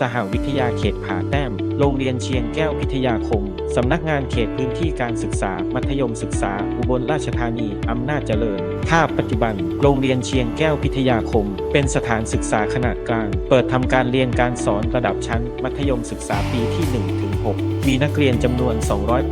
สหวิทยาเขตผาแต้ม โรงเรียนเชียงแก้วพิทยาคม สำนักงานเขตพื้นที่การศึกษา มัธยมศึกษา อุบลราชธานี อำนาจเจริญ ภาพปัจจุบัน โรงเรียนเชียงแก้วพิทยาคม เป็นสถานศึกษาขนาดกลาง เปิดทำการเรียนการสอนระดับชั้น มัธยมศึกษาปีที่ 1 ถึง 6 มีนักเรียนจำนวน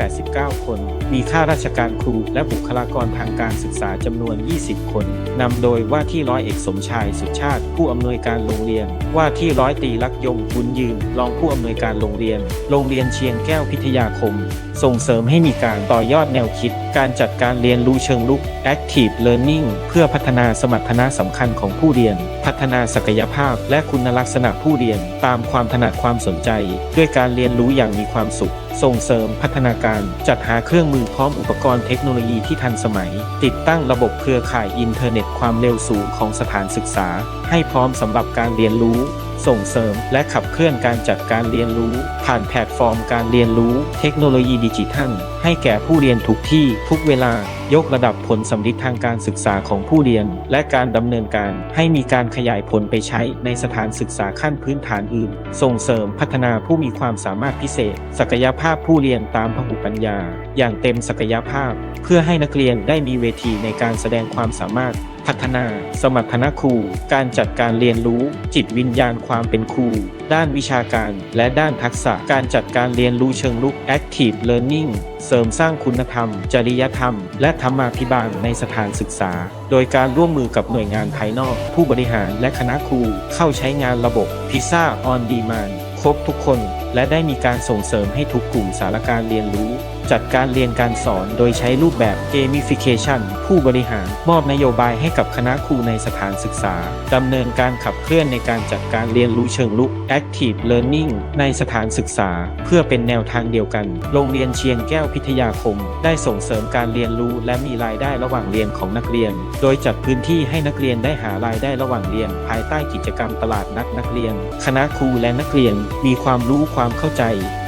289 คน มีข้าราชการครูและบุคลากรทางการศึกษาจำนวน 20 คนนำโดยว่าที่ร้อยเอกสมชายสุชาติ ผู้อำนวยการโรงเรียน ว่าที่ร้อยตรีลักยงบุญยืนรองผู้อำนวยการโรงเรียน โรงเรียนเชียงแก้วพิทยาคม ส่งเสริมให้มีการต่อยอดแนวคิด การจัดการเรียนรู้เชิงลุก Active Learning เพื่อพัฒนาสมรรถนะสำคัญของผู้เรียน พัฒนาศักยภาพและคุณลักษณะผู้เรียน ตามความถนัดความสนใจ ด้วยการเรียนรู้อย่างมีความสุข ส่งเสริมพัฒนาการ จัดหาเครื่องมือพร้อมอุปกรณ์เทคโนโลยีที่ทันสมัย ติดตั้งระบบเครือข่ายอินเทอร์เน็ตความเร็วสูงของสถานศึกษา ให้พร้อมสำหรับการเรียนรู้ส่งเสริมและขับเคลื่อนการจัดการเรียนรู้ ผ่านแพลตฟอร์มการเรียนรู้ เทคโนโลยีดิจิทัล ให้แก่ผู้เรียนทุกที่ทุกเวลายกระดับผลสำลิดทางการศึกษาของผู้เรียน และการดำเนินการให้มีการขยายผลไปใช้ในสถานศึกษาขั้นพื้นฐานอื่น ส่งเสริมพัฒนาผู้มีความสามารถพิเศษ ศักยภาพผู้เรียนตามพหุปัญญา อย่างเต็มศักยภาพ เพื่อให้นักเรียนได้มีเวทีในการแสดงความสามารถ พัฒนา สมรรถนะครู การจัดการเรียนรู้ จิตวิญญาณความเป็นครู ด้านวิชาการ และด้านทักษะการจัดการเรียนรู้เชิงลุก Active Learning เสริมสร้างคุณธรรม จริยธรรม และธรรมาภิบาลในสถานศึกษา โดยการร่วมมือกับหน่วยงานภายนอก ผู้บริหารและคณะครูเข้าใช้งานระบบ PISA on Demand ครบทุกคน และได้มีการส่งเสริมให้ทุกกลุ่มสารการเรียนรู้ จัดการเรียนการสอนโดยใช้รูปแบบ Gamification ผู้บริหารมอบนโยบายให้กับคณะครูในสถานศึกษาดำเนินการขับเคลื่อนในการจัดการเรียนรู้เชิงลุก Active Learning ในสถานศึกษา เพื่อเป็นแนวทางเดียวกัน โรงเรียนเชียงแก้วพิทยาคม ได้ส่งเสริมการเรียนรู้และมีรายได้ระหว่างเรียนของนักเรียน โดยจัดพื้นที่ให้นักเรียนได้หารายได้ระหว่างเรียน ภายใต้กิจกรรมตลาดนัดนักเรียน คณะครูและนักเรียนมีความรู้ความเข้าใจ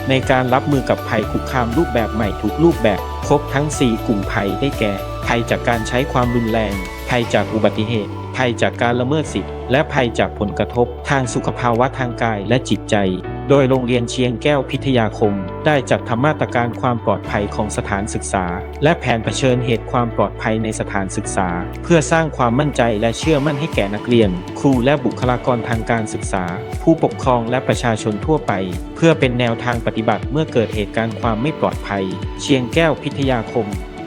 ในการรับมือกับภัยคุกคามรูปแบบใหม่ทุกรูปแบบ ครบทั้ง 4 กลุ่มภัยได้แก่ ภัยจากการใช้ความรุนแรง ภัยจากอุบัติเหตุ ภัยจากการละเมิดสิทธิและภัยจากผลกระทบทางสุขภาวะทางกายและจิตใจ โดยโรงเรียนเชียงแก้วพิทยาคม ได้จัดทำมาตรการความปลอดภัยของสถานศึกษา และแผนเผชิญเหตุความปลอดภัยในสถานศึกษา เพื่อสร้างความมั่นใจและเชื่อมั่นให้แก่นักเรียน ครูและบุคลากรทางการศึกษา ผู้ปกครองและประชาชนทั่วไป เพื่อเป็นแนวทางปฏิบัติเมื่อเกิดเหตุการณ์ความไม่ปลอดภัย เชียงแก้วพิทยาคม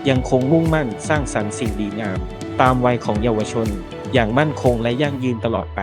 ยังคงมุ่งมั่นสร้างสรรค์สิ่งดีงาม ตามวัยของเยาวชน อย่างมั่นคงและยั่งยืนตลอดไป